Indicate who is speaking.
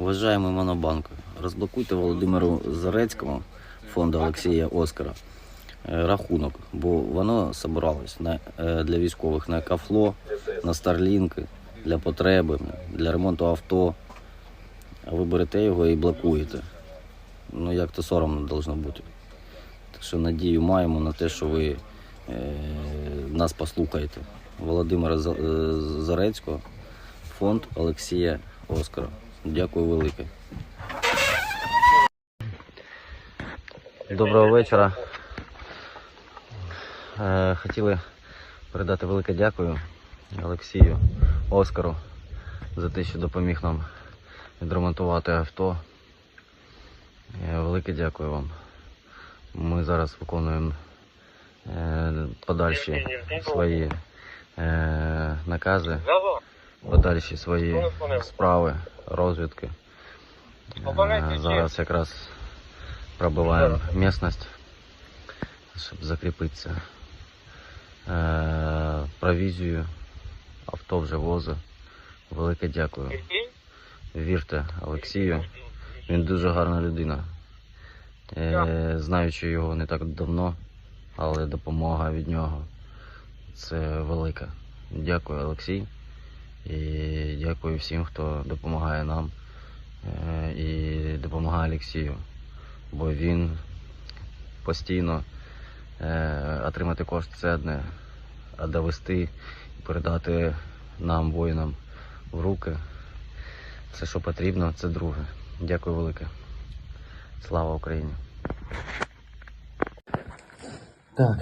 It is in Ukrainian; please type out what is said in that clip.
Speaker 1: Вважаємо Монобанк. Розблокуйте Володимиру Зарецькому, фонду Олексія Оскара, е, рахунок, бо воно собиралось на, е, для військових на кафло, на старлінки, для потреби, для ремонту авто. А ви берете його і блокуєте. Ну як то соромно должно бути. Так що надію маємо на те, що ви е, нас послухаєте. Володимира е, Зарецького, фонд Олексія Оскара. Дякую велике. Доброго вечора. Е, Хотіли передати велике дякую Олексію Оскару за те, що допоміг нам відремонтувати авто. Е, Велике дякую вам. Ми зараз виконуємо е, подальші свої накази, подальші свої справи, розвідки. Е, Зараз якраз пробиваємо місцевість, щоб закріпитися. Е, Провізію, авто вже возить. Велике дякую. Вірте Олексію, він дуже гарна людина. Е, Знаючи його не так давно, але допомога від нього це велика. Дякую, Олексій. І дякую всім, хто допомагає нам е, і допомагає Олексію. Бо він постійно е, отримати кошти це одне, а довести і передати нам, воїнам, в руки все, що потрібно, це друге. Дякую велике. Слава Україні! Так,